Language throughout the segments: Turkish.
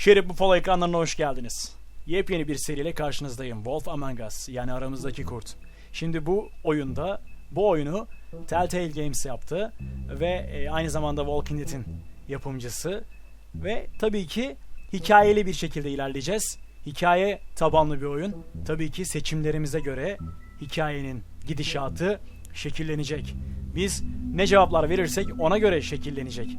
Şerif Buffalo ekranlarına hoş geldiniz. Yepyeni bir seriyle karşınızdayım. Wolf Among Us yani aramızdaki kurt. Şimdi bu oyunda bu oyunu Telltale Games yaptı ve e, aynı zamanda Walking Dead'in yapımcısı ve tabii ki hikayeli bir şekilde ilerleyeceğiz. Hikaye tabanlı bir oyun. Tabii ki seçimlerimize göre hikayenin gidişatı şekillenecek. Biz ne cevaplar verirsek ona göre şekillenecek.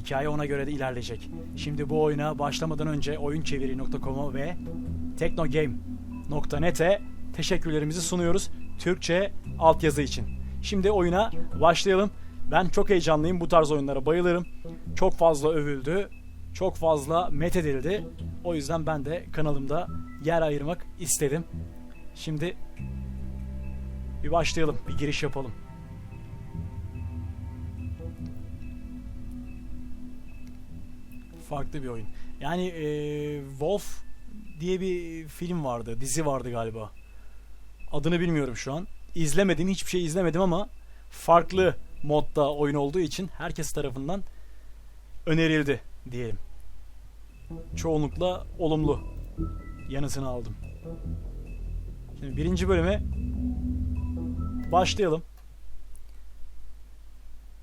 Hikaye ona göre de ilerleyecek. Şimdi bu oyuna başlamadan önce oyunçeviri.com'a ve teknogame.net'e teşekkürlerimizi sunuyoruz. Türkçe altyazı için. Şimdi oyuna başlayalım. Ben çok heyecanlıyım. Bu tarz oyunlara bayılırım. Çok fazla övüldü. Çok fazla methedildi. O yüzden ben de kanalımda yer ayırmak istedim. Şimdi bir başlayalım. Bir giriş yapalım. Farklı bir oyun. Yani eee, Wolf diye bir film vardı. Dizi vardı galiba. Adını bilmiyorum şu an. İzlemedim. Hiçbir şey izlemedim ama farklı modda oyun olduğu için herkes tarafından önerildi diyelim. Çoğunlukla olumlu yanıtını aldım. Şimdi birinci bölüme başlayalım.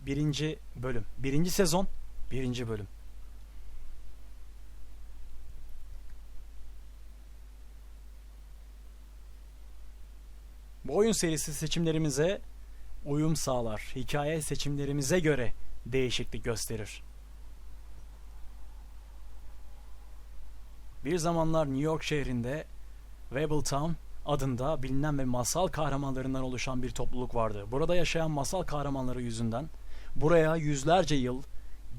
Birinci bölüm. Birinci sezon. Birinci bölüm. Oyun serisi seçimlerimize uyum sağlar. Hikaye seçimlerimize göre değişiklik gösterir. Bir zamanlar New York şehrinde Webbletown adında bilinen ve masal kahramanlarından oluşan bir topluluk vardı. Burada yaşayan masal kahramanları yüzünden buraya yüzlerce yıl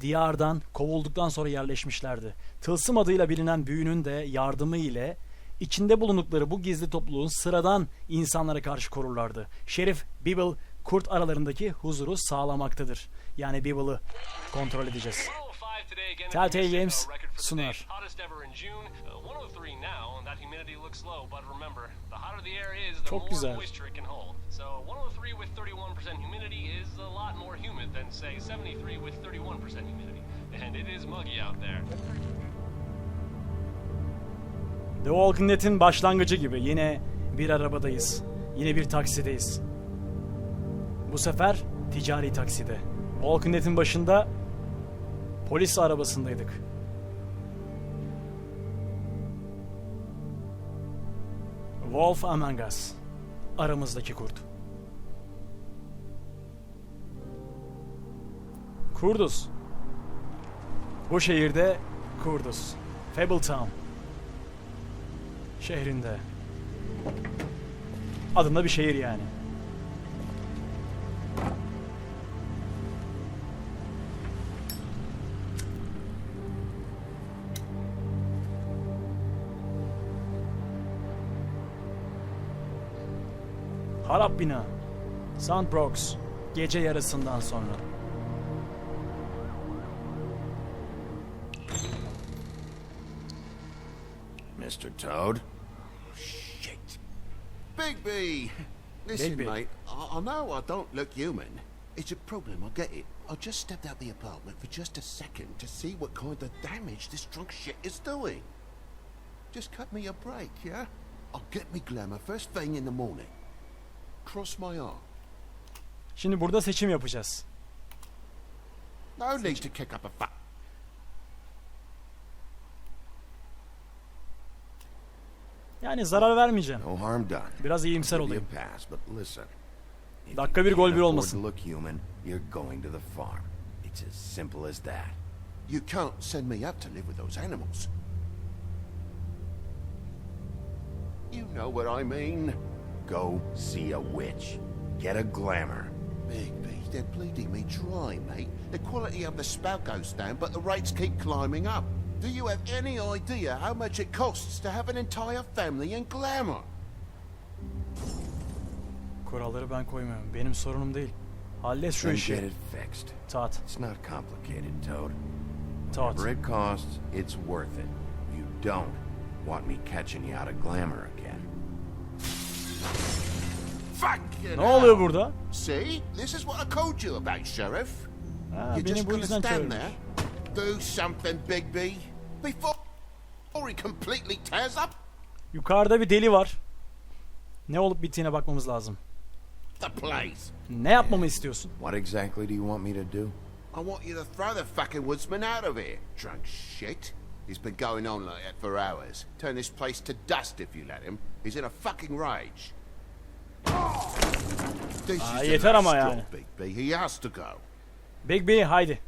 diyardan kovulduktan sonra yerleşmişlerdi. Tılsım adıyla bilinen büyünün de yardımı ile içinde bulundukları bu gizli topluluğun sıradan insanlara karşı korurlardı. Şerif Bibble kurt aralarındaki huzuru sağlamaktadır. Yani Bibble'ı kontrol edeceğiz. Telltale Games sunar. Çok güzel. So 103 with 31% humidity is a lot more humid than say 73 with 31% humidity. And it is muggy out there. The Walking Dead'in başlangıcı gibi yine bir arabadayız. Yine bir taksideyiz. Bu sefer ticari takside. Walking Dead'in başında polis arabasındaydık. Wolf Among Us. Aramızdaki kurt. Kurduz. Bu şehirde Kurduz. Fabletown şehrinde. Adında bir şehir yani. Harap bina. Sandbrox. Gece yarısından sonra. Mr. Toad? Oh, Shit. Bigby! Listen, Bigby. mate, I, I know I don't look human. It's a problem, I get it. I just stepped out the apartment for just a second to see what kind of damage this drunk shit is doing. Just cut me a break, yeah? I'll get me glamour first thing in the morning. Cross my arm. Şimdi burada seçim yapacağız. No need to kick up a fuss. Yani zarar vermeyeceğim. No harm done. Biraz iyimser olayım. pass, but listen. Dakika bir, gol bir olmasın. look human, you're going to the farm. It's as simple as that. You can't send me up to live with those animals. You know what I mean. Go see a witch. Get a glamour. Bigby, they're bleeding me dry, mate. The quality of the spout goes down, but the rates keep climbing up. Do you have any idea how much it costs to have an entire family in glamour? Kuralları ben koymuyorum. Benim sorunum değil. Hallet şu Then get işi. it fixed. Taat. It's not complicated, Toad. Taat. Whatever it costs, it's worth it. You don't want me catching you out of glamour again. Fucking Ne oluyor hell. burada? See? This is what I told you about, Sheriff. Ha, You're beni just bu gonna yüzden stand çağırmış. Do something, Bigby, before... Or he completely tears up Yukarıda bir deli var. Ne olup bittiğine bakmamız lazım. the place. Ne yapmamı istiyorsun? What exactly do you want me to do? I want you to throw the fucking woodsman out of here. Drunk shit. He's been going on like that for hours. Turn this place to dust if you let him. He's in a fucking rage. This Aa, is the yeter last ama straw, yani. Big B. He has to go. Big B haydi.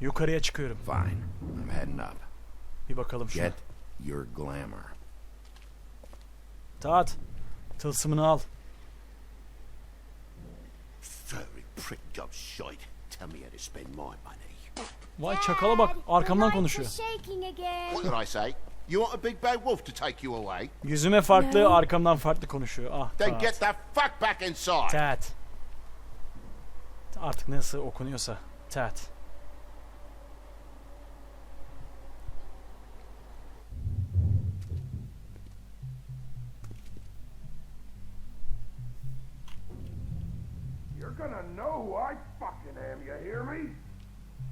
Yukarıya çıkıyorum. Fine. I'm heading up. Bir bakalım şuna. Get your glamour. Tat. Tılsımını al. Furry prick job shite. Tell me how to spend my money. Vay çakala bak. Arkamdan konuşuyor. What did I say? You want a big bad wolf to take you away? Yüzüme farklı, No. arkamdan farklı konuşuyor. Ah Then get the fuck back inside. Tat. Artık nasıl okunuyorsa. Tat. Know who I fucking am, you hear me?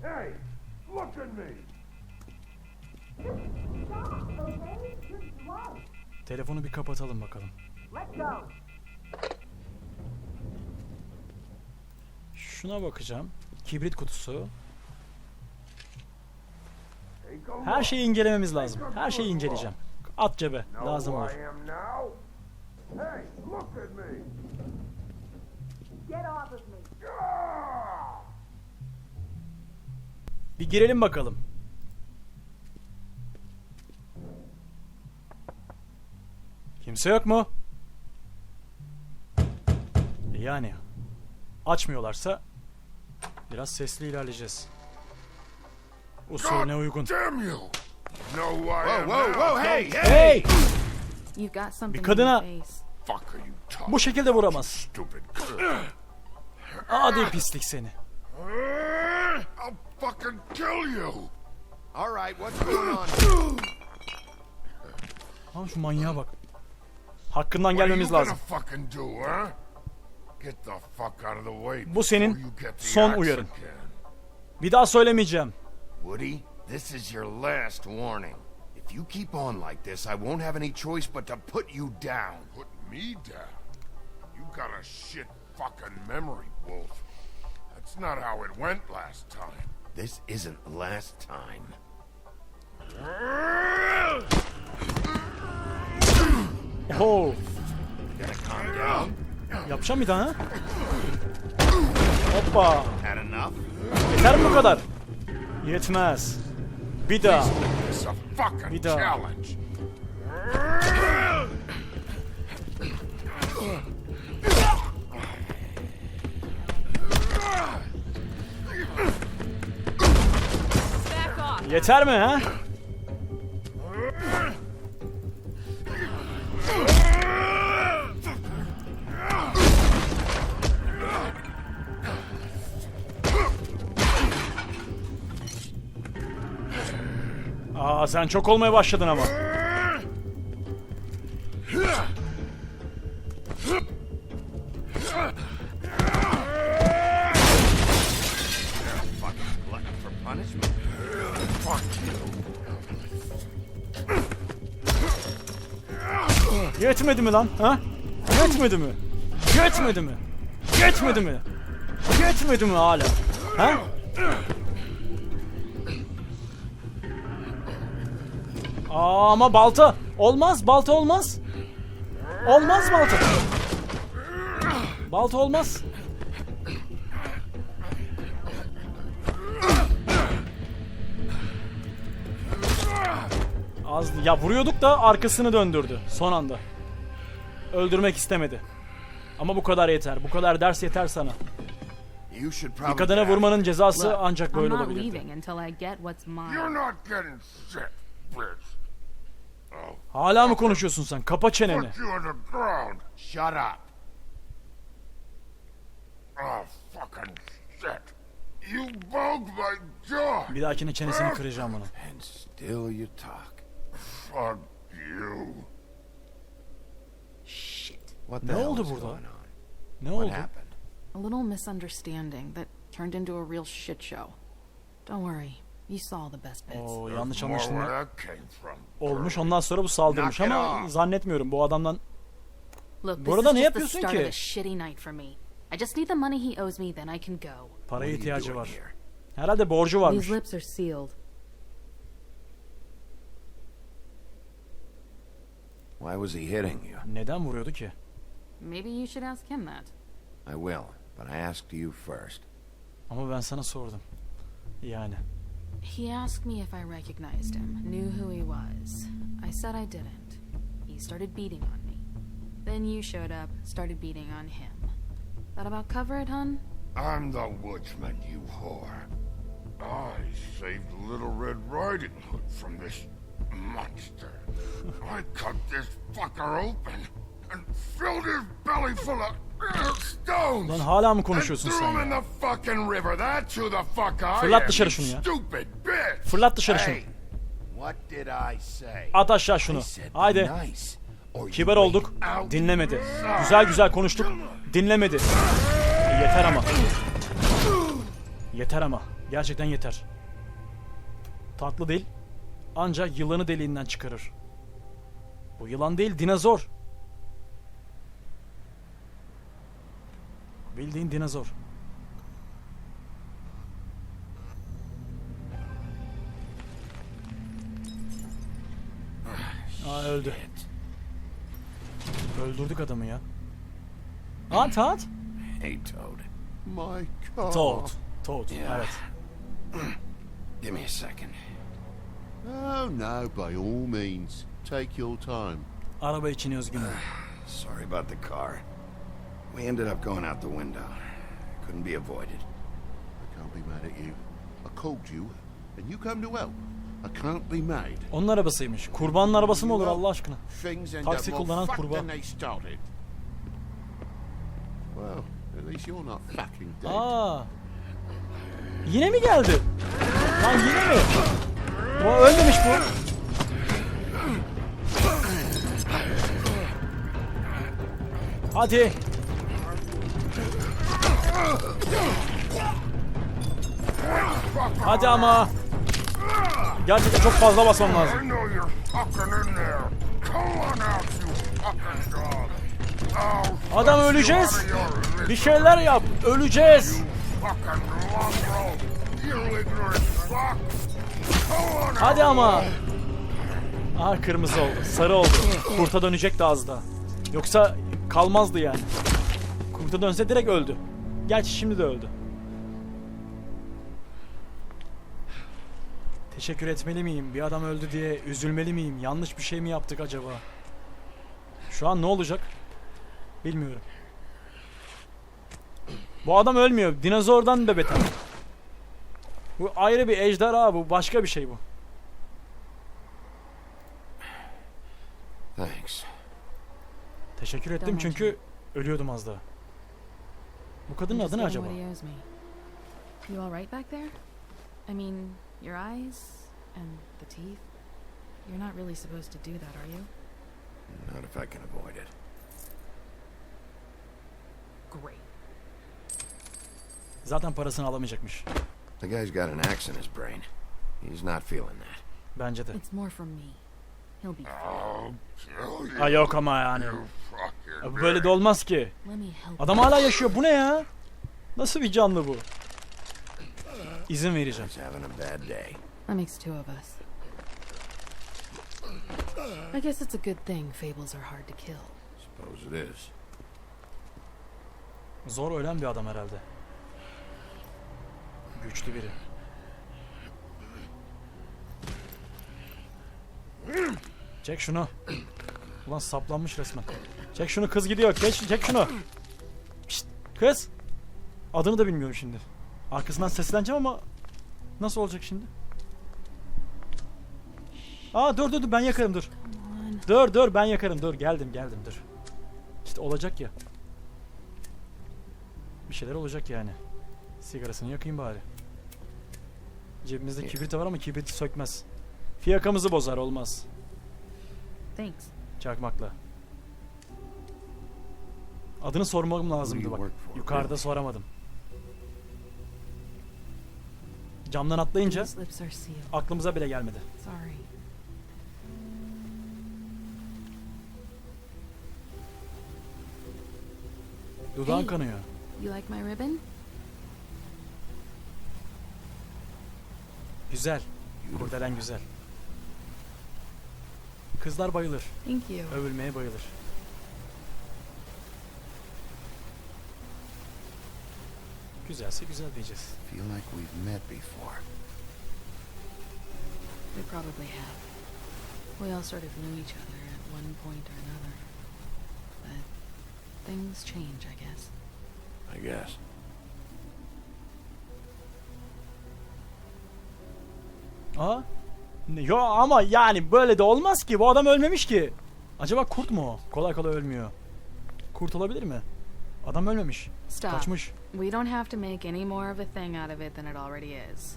Hey, look at me! Telefonu bir kapatalım bakalım. Şuna bakacağım. Kibrit kutusu. Her şeyi incelememiz lazım. Her şeyi inceleyeceğim. At cebe. Lazım olur. Hey, look at me! Get off of Bir girelim bakalım. Kimse yok mu? Yani açmıyorlarsa biraz sesli ilerleyeceğiz. Usulüne uygun. Hey, hey! Hey! You've got something Bir kadına- in your face. Fuck are you talking Bu şekilde vuramaz. Adi pislik seni. Fucking kill you! All right, what's going on? Lan şu manyağa bak. Hakkından What are gelmemiz you lazım. gonna fucking do, huh? Get the fuck out of the way Bu senin son uyarın. again. Bir daha söylemeyeceğim. Woody, this is your last warning. If you keep on like this, I won't have any choice but to put you down. Put me down. You got a shit fucking memory, Wolf. That's not how it went last time. This isn't the last time. Oho. Gotta calm down. Yapacağım bir ha? Hoppa. Had enough? Yeter mi bu kadar? Yetmez. Bir daha. It's a fucking Bir daha. challenge. Yeter mi ha? Aa sen çok olmaya başladın ama. Mi lan? Ha? Yetmedi mi? Yetmedi mi? Yetmedi mi? Yetmedi mi hala? Ha? Aa, ama balta. Olmaz, balta olmaz. Olmaz balta. Balta olmaz. Az ya vuruyorduk da arkasını döndürdü son anda. Öldürmek istemedi. Ama bu kadar yeter. Bu kadar ders yeter sana. Bir kadına vurmanın cezası ancak böyle olabilirdi. Oh, Hala mı konuşuyorsun sen? Kapa çeneni. Shut up. Oh, fucking shit. You broke my jaw. Bir dahakine çenesini kıracağım bunu. And still you talk. Fuck you. What the Ne hell oldu is burada? going on? Ne What oldu? happened? A little misunderstanding that turned into a real shit show. Don't worry, You saw the best bits. Oo There's yanlış anlaşılma olmuş. Ondan sonra bu saldırmış ama zannetmiyorum bu adamdan Look, Bu this arada is ne yapıyorsun ki? of a shitty night for me. I just need the money he owes me, then I can go. paraya ihtiyacı var. here? Herhalde borcu varmış. These lips are sealed. Why was he hitting you? Neden vuruyordu ki? Maybe you should ask him that. I will, but I asked you first. Ama ben sana sordum. Yani. He asked me if I recognized him, knew who he was. I said I didn't. He started beating on me. Then you showed up, started beating on him. That about cover it, hun? I'm the woodsman, you whore. I saved Little Red Riding Hood from this monster. I cut this fucker open and filled his belly full of uh, stones. Lan hala mı konuşuyorsun sen ya? Fırlat dışarı şunu ya. Stupid bitch. Fırlat dışarı şunu. At aşağı şunu. Haydi. Kibar olduk. Dinlemedi. Güzel güzel konuştuk. Dinlemedi. Yeter ama. Yeter ama. Gerçekten yeter. Tatlı dil ancak yılanı deliğinden çıkarır. Bu yılan değil dinozor. Bildiğin dinozor. Aa öldü. Öldürdük adamı ya. At at. Hey, Toad. My car. Toad. Toad. Yeah. Evet. Give me a second. Oh, no, by all means. Take your time. Araba için üzgünüm. Sorry about the car. We ended up going out the window. Couldn't be avoided. I can't be mad at you. I called you, and you come to help. I can't be mad. Onun arabasıymış. Kurbanın arabası mı olur Allah aşkına? Things end Taksi more kullanan fucked kurban. than they started. Well, at least you're not fucking dead. Aa. Yine mi geldi? Lan yine mi? Bu ölmemiş bu. Hadi. Hadi ama. Gerçekten çok fazla basmam lazım. Adam öleceğiz. Bir şeyler yap. Öleceğiz. Hadi ama. Aha kırmızı oldu. Sarı oldu. Kurta dönecekti az da. Yoksa kalmazdı yani. Kurta dönse direkt öldü. Gerçi şimdi de öldü. Teşekkür etmeli miyim? Bir adam öldü diye üzülmeli miyim? Yanlış bir şey mi yaptık acaba? Şu an ne olacak? Bilmiyorum. Bu adam ölmüyor. Dinozordan da beter. Bu ayrı bir ejderha bu. Başka bir şey bu. Thanks. Teşekkür ettim çünkü ölüyordum az daha. Bu kadının adı ne acaba? You all right back there? I mean, your eyes and the teeth. You're not really supposed to do that, are you? Not if I can avoid it. Great. Zaten parasını alamayacakmış. The guy's got an axe in his brain. He's not feeling that. Bence de. It's more from me. He'll be. I'll kill you. Ha yok ama yani. You fucking Böyle de olmaz ki. Adam hala yaşıyor. Bu ne ya? Nasıl bir canlı bu? İzin vereceğim. He's having a bad day. That makes two of us. I guess it's a good thing fables are hard to kill. Suppose it is. Zor ölen bir adam herhalde. Güçlü biri. Çek şunu. Ulan saplanmış resmen. Çek şunu kız gidiyor. Geç, çek şunu. Şşt, kız. Adını da bilmiyorum şimdi. Arkasından sesleneceğim ama nasıl olacak şimdi? Aa dur dur dur ben yakarım dur. Dur dur ben yakarım dur geldim geldim dur. İşte olacak ya. Bir şeyler olacak yani. Sigarasını yakayım bari. Cebimizde kibrit var ama kibriti sökmez. Fiyakamızı bozar olmaz. Thanks. Çakmakla. Adını sormam lazımdı bak. Yukarıda soramadım. Camdan atlayınca aklımıza bile gelmedi. Dudağın Hey. kanıyor. You like my ribbon? Güzel. Kurdelen güzel. Kızlar bayılır. Thank you. Övülmeye bayılır. Güzelse güzel diyeceğiz. Feel like we've met before. We probably have. We all sort of knew each other at one point or another. But things change, I guess. I guess. Aa? Yo ama yani böyle de olmaz ki. Bu adam ölmemiş ki. Acaba kurt mu o? Kolay kolay ölmüyor. Kurt olabilir mi? Adam ölmemiş. Stop. Kaçmış. We don't have to make any more of a thing out of it than it already is.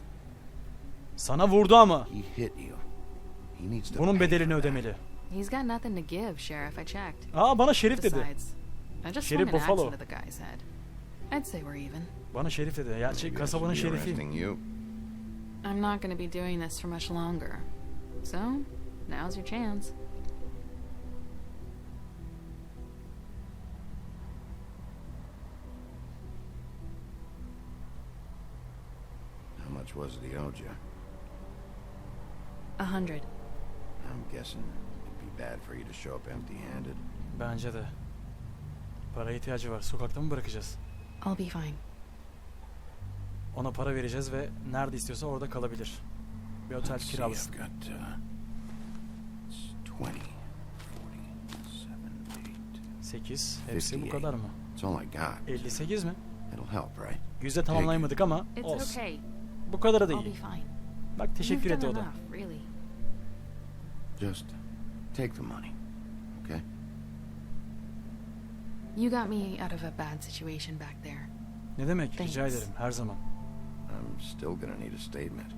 Sana vurdu ama. He hit you. He needs to Bunun bedelini ödemeli. He's got nothing to give, Sheriff. I checked. Aa bana şerif dedi. Besides, I just Sheriff swung an Buffalo. I'd say we're even. Bana şerif dedi. Maybe I kasabanın should be şerifiyim. arresting you. I'm not going to be doing this for much longer. So, now's your chance. How much was it he owed you? A hundred. I'm guessing it'd be bad for you to show up empty-handed. Bence de. Para ihtiyacı var. Sokakta mı bırakacağız? I'll be fine. Ona para vereceğiz ve nerede istiyorsa orada kalabilir. Bir otel kiralasın. Uh, it's 20, 40, 7, 8. Hepsi bu 58. kadar mı? 8. It's all I got. 58 mi? It'll help, right? Yüzde tamamlayamadık ama It's olsun. okay. Bu kadar da iyi. Bak teşekkür etti o da. Just take the money, okay? You got me out of a bad situation back there. Ne demek? Rica ederim. Her zaman. I'm still gonna need a statement.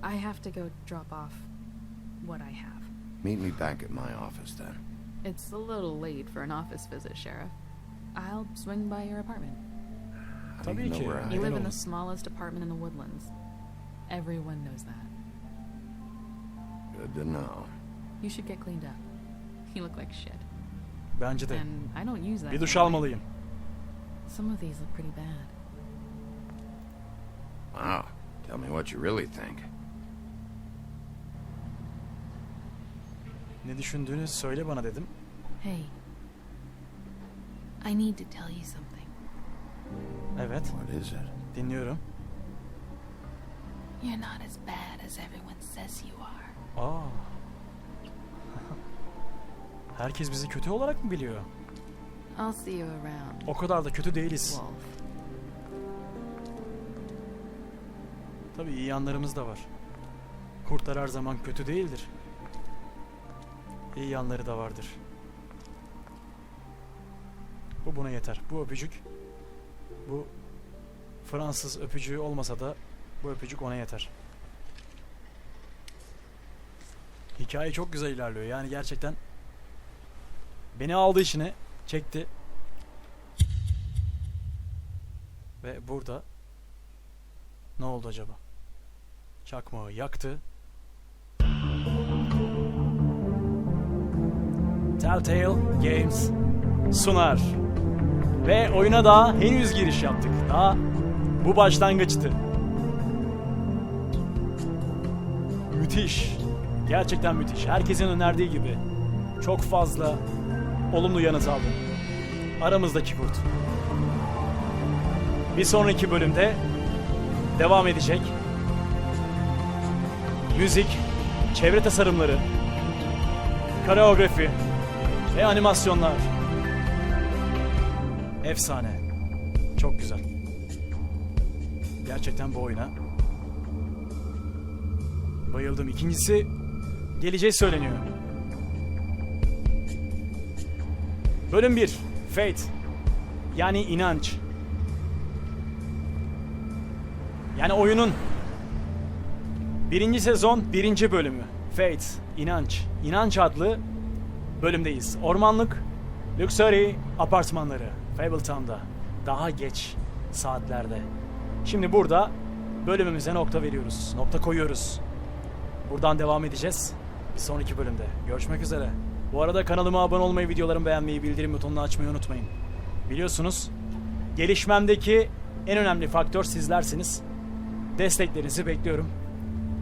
I have to go drop off what I have. Meet me back at my office then. It's a little late for an office visit, Sheriff. I'll swing by your apartment. How do you know where I Neden You live in the smallest apartment in the woodlands. Everyone knows that. Good to know. You should get cleaned up. You look like shit. Bence de. And I don't use that. Bir duş anyway. almalıyım. Some of these look pretty bad. Wow. Tell me what you really think. Ne düşündüğünü söyle bana dedim. Hey. I need to tell you something. Evet. What is it? Dinliyorum. You're not as bad as everyone says you are. Aa. Herkes bizi kötü olarak mı biliyor? I'll see you around. O kadar da kötü değiliz. Wolf. Tabii iyi yanlarımız da var. Kurtlar her zaman kötü değildir. İyi yanları da vardır. Bu buna yeter. Bu öpücük bu Fransız öpücüğü olmasa da bu öpücük ona yeter. Hikaye çok güzel ilerliyor. Yani gerçekten beni aldı işine, çekti. Ve burada ne oldu acaba? Çakmağı yaktı. Telltale Games sunar. Ve oyuna daha henüz giriş yaptık. Daha bu başlangıçtı. Müthiş. Gerçekten müthiş. Herkesin önerdiği gibi. Çok fazla olumlu yanıt aldım. Aramızdaki kurt. Bir sonraki bölümde devam edecek. Müzik, çevre tasarımları, koreografi ve animasyonlar. Efsane. Çok güzel. Gerçekten bu oyuna bayıldım. İkincisi geleceği söyleniyor. Bölüm 1. Fate. Yani inanç. Yani oyunun birinci sezon birinci bölümü. Fate, İnanç. İnanç adlı bölümdeyiz. Ormanlık, Luxury apartmanları. Fabletown'da. Daha geç saatlerde. Şimdi burada bölümümüze nokta veriyoruz. Nokta koyuyoruz. Buradan devam edeceğiz. Bir sonraki bölümde. Görüşmek üzere. Bu arada kanalıma abone olmayı, videolarımı beğenmeyi, bildirim butonunu açmayı unutmayın. Biliyorsunuz gelişmemdeki en önemli faktör sizlersiniz. Desteklerinizi bekliyorum.